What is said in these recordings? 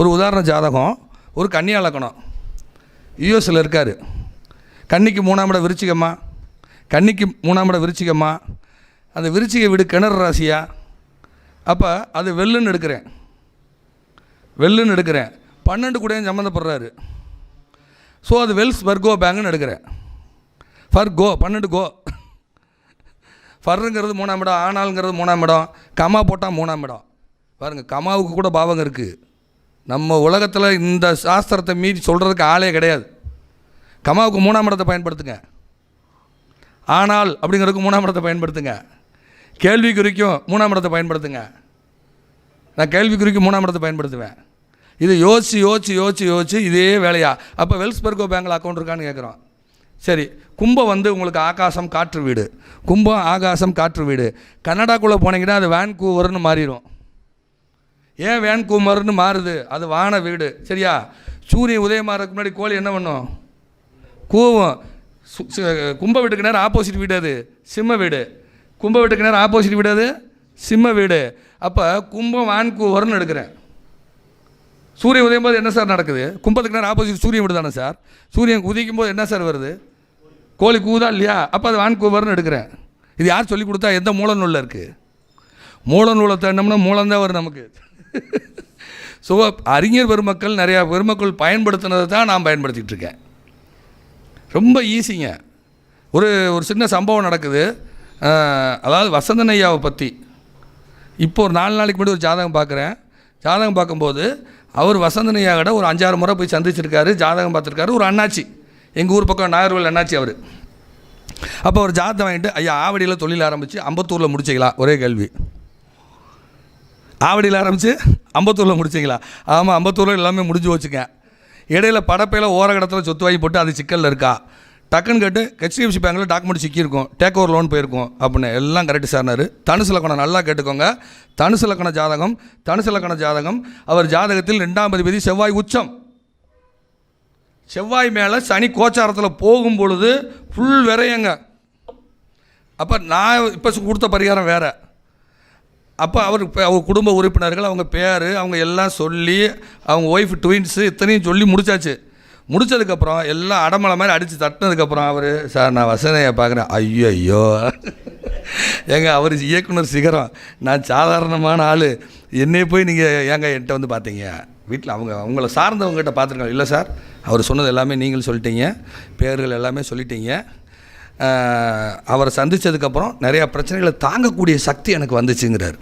ஒரு உதாரண ஜாதகம் ஒரு கன்னியா லக்கணம் யூஎஸில் இருக்கார். கன்னிக்கு மூணாம் இடம் விருச்சிகம்மா. கன்னிக்கு மூணாம் இடம் விருச்சிகம்மா. அந்த விருச்சிக வீடு கிணறு ராசியா? அப்போ அது வெள்ளுன்னு எடுக்கிறேன். வெள்ளுன்னு எடுக்கிறேன். பன்னெண்டு கூடயும் சம்மந்தப்படுறாரு ஸோ அது வெல்ஸ் வர்கோ பேங்குன்னு எடுக்கிறேன். ஃபர்கோ பன்னெண்டு கோ. ஃபர்ருங்கிறது மூணாம் இடம் ஆனாலுங்கிறது மூணாம் இடம் கமா போட்டால் மூணாம் இடம். பாருங்கள் கமாவுக்கு கூட பாவங்க இருக்குது நம்ம உலகத்தில் இந்த சாஸ்திரத்தை மீறி சொல்கிறதுக்கு ஆளே கிடையாது. கமாவுக்கு மூணாம் இடத்தை பயன்படுத்துங்க. ஆனால் அப்படிங்கிறதுக்கு மூணாம் இடத்தை பயன்படுத்துங்க. கேள்விக்குறிக்கும் மூணாம் இடத்தை பயன்படுத்துங்க. நான் கேள்விக்குறிக்கும் மூணாம் இடத்தை பயன்படுத்துவேன். இது யோசிச்சு யோசிச்சு யோசிச்சு யோசிச்சு இதே வேலையா? அப்போ வெல்ஸ்பெர்கோ பேங்கில் அக்கௌண்ட் இருக்கான்னு கேட்குறோம் சரி கும்பம் வந்து உங்களுக்கு ஆகாசம் காற்று வீடு. கும்பம் ஆகாசம் காற்று வீடு. கனடாக்குள்ளே போனீங்கன்னா அது வேன்கூவர்னு மாறிடும் ஏன் வேன்கூமர்னு மாறுது? அது வான வீடு. சரியா? சூரிய உதயமாறதுக்கு முன்னாடி கோழி என்ன பண்ணும்? கூவம். சு- கும்ப வீட்டுக்கு நேரம் ஆப்போசிட் வீடு அது. சிம்ம வீடு. கும்ப வீட்டுக்கு நேரம் ஆப்போசிட் வீடு அது. சிம்ம வீடு. அப்போ கும்பம் வான்கூவர்னு எடுக்கிறேன். சூரிய உதயம் போது என்ன சார் நடக்குது? கும்பத்துக்கு நேரம் ஆப்போசிட் சூரியன் வீடு தானே சார்? சூரியன் உதிக்கும் போது என்ன சார் வருது? கோழி கூதா இல்லையா? அப்போ அது வான்கூவர்னு எடுக்கிறேன். இது யார் சொல்லி கொடுத்தா எந்த மூல நூலில் இருக்குது மூல நூலை தேடினோம்னா மூலம்தான் வரும் நமக்கு. ஸோ அறிஞர் பெருமக்கள் நிறையா பெருமக்கள் பயன்படுத்தினதை தான் நான் பயன்படுத்திகிட்டு இருக்கேன். ரொம்ப ஈஸிங்க ஒரு ஒரு சின்ன சம்பவம் நடக்குது. அதாவது வசந்தன் ஐயாவை பற்றி இப்போ ஒரு நாலு நாளைக்கு முன்னாடி ஒரு ஜாதகம் பார்க்குறேன். ஜாதகம் பார்க்கும்போது அவர் வசந்தன் ஐயா கிட்ட ஒரு அஞ்சாறு முறை போய் சந்திச்சிருக்காரு ஜாதகம் பார்த்துருக்காரு. ஒரு அண்ணாச்சி. எங்கள் ஊர் பக்கம் நாகர்வல் அண்ணாச்சி அவர். அப்போ ஒரு ஜாதகம் வாங்கிட்டு ஐயா ஆவடியில் தொழில் ஆரம்பித்து அம்பத்தூரில் முடிச்சிக்கலாம். ஒரே கேள்வி. ஆவடியில் ஆரம்பித்து அம்பத்தூரில் முடிச்சிங்களா? ஆமாம் அம்பத்தூரில் எல்லாமே முடிஞ்சு வச்சுங்க இடையில படப்பையில் ஓரகடத்தில் சொத்து வாங்கி போட்டு அது சிக்கலில் இருக்கா? டக்குன்னு கேட்டு ஹெச்டிஎஃப்சி பேங்கில் டாக்குமெண்ட் சிக்கியிருக்கும். டேக் ஓவர் லோன் போயிருக்கும் அப்படின்னு எல்லாம் கரெக்டு சார்னாரு தனுசு லக்கணம் நல்லா கேட்டுக்கோங்க. தனுசு லக்கண ஜாதகம் தனுசு லக்கண ஜாதகம். அவர் ஜாதகத்தில் ரெண்டாம் அதிபதி செவ்வாய் உச்சம். செவ்வாய் மேலே சனி கோச்சாரத்தில் போகும் பொழுது ஃபுல் விரையங்க. அப்போ நான் இப்போ கொடுத்த பரிகாரம் வேறு. அப்போ அவர் இப்போ அவங்க குடும்ப உறுப்பினர்கள் அவங்க பேர் அவங்க எல்லாம் சொல்லி அவங்க ஒய்ஃப் ட்வின்ஸு இத்தனையும் சொல்லி முடிச்சாச்சு. முடிச்சதுக்கப்புறம் எல்லாம் அடமலை மாதிரி அடித்து தட்டினதுக்கப்புறம் அவர் சார் நான் வசனையை பார்க்குறேன். ஐயோ ஐயோ ஏங்க அவர் இயக்குனர் சிகரம். நான் சாதாரணமான ஆள். என்னையே போய் நீங்கள் ஏங்க என்கிட்ட வந்து பார்த்தீங்க? வீட்டில் அவங்க அவங்கள சார்ந்தவங்ககிட்ட பார்த்துருக்காங்க இல்லை சார். அவர் சொன்னது எல்லாமே நீங்கள் சொல்லிட்டீங்க. பேர்கள் எல்லாமே சொல்லிட்டீங்க. அவரை சந்தித்ததுக்கப்புறம் நிறையா பிரச்சனைகளை தாங்கக்கூடிய சக்தி எனக்கு வந்துச்சுங்கிறார்.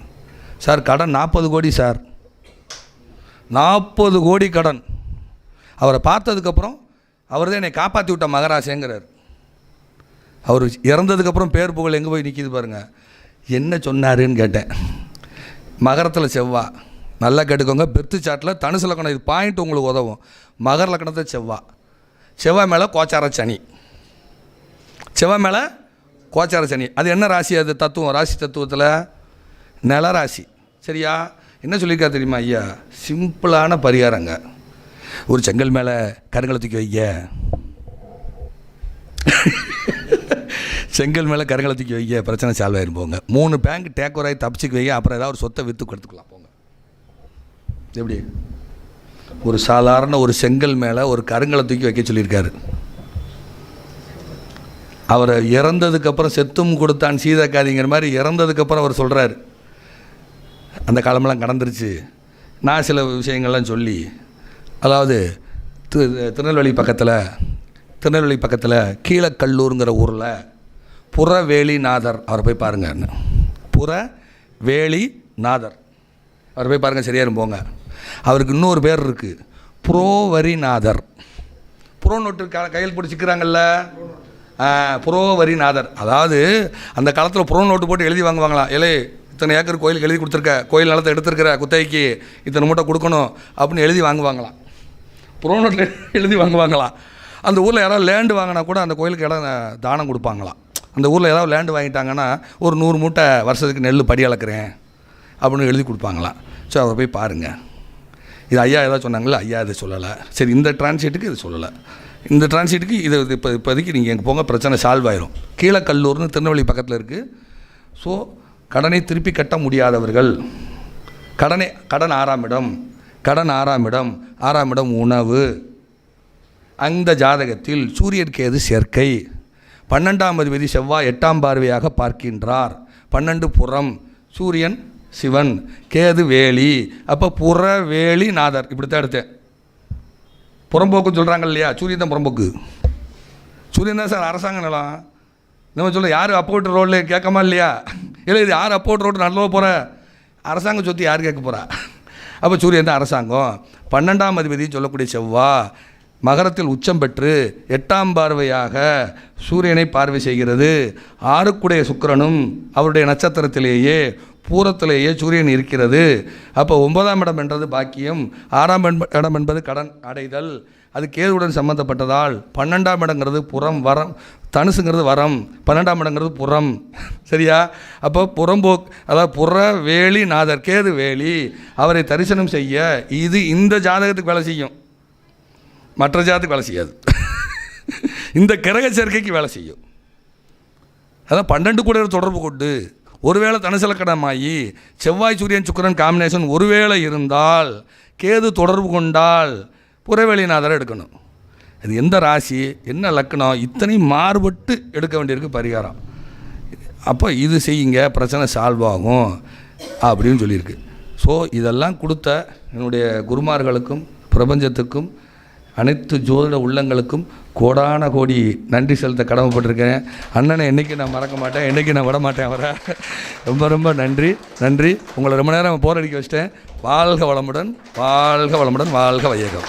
சார் கடன் நாற்பது கோடி சார். நாற்பது கோடி கடன். அவரை பார்த்ததுக்கப்புறம் அவர் தான் என்னை காப்பாற்றி விட்ட மகராசேங்கிறார். அவர் இறந்ததுக்கப்புறம் பேர் புகழ் எங்கே போய் நிற்கிது பாருங்கள் என்ன சொன்னாருன்னு கேட்டேன். மகரத்தில் செவ்வா. நல்லா கேட்டுக்கோங்க பெர்த்து சாட்டில் தனுசு லக்கணம் இது பாயிண்ட் உங்களுக்கு உதவும். மகர லக்கணத்தை செவ்வா. செவ்வாய் மேலே கோச்சார சனி. செவ்வாய் மேலே கோச்சார சனி. அது என்ன ராசி? அது தத்துவம். ராசி தத்துவத்தில் நில ராசி. சரியா? என்ன சொல்லியிருக்காரு தெரியுமா ஐயா? சிம்பிளான பரிகாரங்க. ஒரு செங்கல் மேலே கருங்களை தூக்கி வைக்க செங்கல் மேலே கருங்களை தூக்கி வைக்க பிரச்சனை சால்வ் ஆயிரும். போங்க. மூணு பேங்க் டேக் ஓவர் ஆகி தப்பிச்சுக்கு வைக்க அப்புறம் ஏதாவது ஒரு சொத்தை விற்று கொடுத்துக்கலாம். போங்க. எப்படி? ஒரு சாதாரண ஒரு செங்கல் மேலே ஒரு கருங்களை தூக்கி வைக்க சொல்லியிருக்காரு. அவரை இறந்ததுக்கப்புறம் செத்தும் கொடுத்தான் சீதக்காதிங்கிற மாதிரி இறந்ததுக்கப்புறம் அவர் சொல்கிறார் அந்த காலமெல்லாம் கடந்துருச்சு. நான் சில விஷயங்கள்லாம் சொல்லி அதாவது திரு திருநெல்வேலி பக்கத்தில் திருநெல்வேலி பக்கத்தில் கீழக்கல்லூருங்கிற ஊரில் புறவேலிநாதர் அவரை போய் பாருங்கன்னு புறவேலிநாதர் அவரை போய் பாருங்கள் சரியா போங்க. அவருக்கு இன்னொரு பேர் இருக்குது புரோவரிநாதர். புரோ நோட்டு க கையில் பிடிச்சிக்கிறாங்கல்ல. புரோவரிநாதர் அதாவது அந்த காலத்தில் புறோ நோட்டு போட்டு எழுதி வாங்குவாங்களா? இலே இத்தனை ஏக்கர் கோயிலுக்கு எழுதி கொடுத்துருக்க கோயில் நிலத்தை எடுத்திருக்கிற குத்தகைக்கு இத்தனை மூட்டை கொடுக்கணும் அப்படின்னு எழுதி வாங்குவாங்களாம் புறோ நோட்டில் எழுதி வாங்குவாங்களாம் அந்த ஊரில் யாராவது லேண்டு வாங்கினா கூட அந்த கோயிலுக்கு இடம் தானம் கொடுப்பாங்களாம் அந்த ஊரில் ஏதாவது லேண்டு வாங்கிட்டாங்கன்னா ஒரு நூறு மூட்டை வருஷத்துக்கு நெல் படி அளக்குறேன் அப்படின்னு எழுதி கொடுப்பாங்களாம் ஸோ அவரை போய் பாருங்கள் இது ஐயா ஏதாவது சொன்னாங்களா ஐயா இதை சொல்லலை. சரி இந்த டிரான்ஸ்லேட்டுக்கு இது சொல்லலை. இந்த டிரான்சிட்டுக்கு இது இப்போ இப்போதைக்கு நீங்கள் எங்கே போங்க பிரச்சனை சால்வ் ஆயிரும். கீழக்கல்லூர்னு திருநெல்வேலி பக்கத்தில் இருக்குது ஸோ கடனை திருப்பி கட்ட முடியாதவர்கள் கடனை கடன் ஆறாம் இடம் கடன் ஆறாம் இடம் ஆறாம் இடம் உணவு. அந்த ஜாதகத்தில் சூரியன் கேது சேர்க்கை. பன்னெண்டாம் அதிபதி செவ்வாய் எட்டாம் பார்வையாக பார்க்கின்றார். பன்னெண்டு புறம் சூரியன் சிவன் கேது வேலி. அப்போ புற வேலி நாதர் இப்படி தான் எடுத்தேன். புறம்போக்குன்னு சொல்கிறாங்க இல்லையா? சூரியன் தான் புறம்போக்கு. சூரியன் தான் சார் அரசாங்க நிலம். நம்ம சொல்ல யார் அப்போட்டு ரோடில் கேட்கமா இல்லையா? இல்லை இது யார் அப்போட்டு ரோடு நல்லவ போகிற அரசாங்கம் சொத்து யார் கேட்க போகிறா அப்போ சூரியன் தான் அரசாங்கம். பன்னெண்டாம் அதிபதி சொல்லக்கூடிய செவ்வா மகரத்தில் உச்சம் பெற்று எட்டாம் பார்வையாக சூரியனை பார்வை செய்கிறது. ஆறுக்குடைய சுக்கிரனும் அவருடைய நட்சத்திரத்திலேயே பூரத்திலேயே சூரியன் இருக்கிறது. அப்போ ஒன்பதாம் இடம் என்றது பாக்கியம். ஆறாம் இடம் என்பது கடன் அடைதல். அது கேதுவுடன் சம்மந்தப்பட்டதால் பன்னெண்டாம் இடங்கிறது புறம் வரம். தனுசுங்கிறது வரம். பன்னெண்டாம் இடங்கிறது புறம். சரியா? அப்போ புறம்போ அதாவது புற வேலி நாதர் கேது வேலி அவரை தரிசனம் செய்ய இது இந்த ஜாதகத்துக்கு வேலை செய்யும். மற்ற ஜாதத்துக்கு வேலை செய்யாது. இந்த கிரக சேர்க்கைக்கு வேலை செய்யும். அதான் பன்னெண்டு கூட தொடர்பு கொண்டு ஒருவேளை தனுசலக்கணமாகி செவ்வாய் சூரியன் சுக்கரன் காம்பினேஷன் ஒருவேளை இருந்தால் கேது தொடர்பு கொண்டால் புறவெளிநாதரை எடுக்கணும். அது எந்த ராசி என்ன லக்கணம் இத்தனையும் மாறுபட்டு எடுக்க வேண்டியிருக்கு பரிகாரம். அப்போ இது செய்யுங்க பிரச்சனை சால்வ் ஆகும் அப்படின்னு சொல்லியிருக்கு. ஸோ இதெல்லாம் கொடுத்த என்னுடைய குருமார்களுக்கும் பிரபஞ்சத்துக்கும் அனைத்து ஜோதிட உள்ளங்களுக்கும் கோடான கோடி நன்றி செலுத்த கடமைப்பட்டிருக்கேன் அண்ணனை என்றைக்கு நான் மறக்க மாட்டேன் என்றைக்கு நான் விட மாட்டேன் அவரை. ரொம்ப ரொம்ப நன்றி நன்றி. உங்களை ரொம்ப நேரம் போரடிக்க வச்சிட்டேன். வாழ்க வளமுடன் வாழ்க வளமுடன் வாழ்க வையகம்.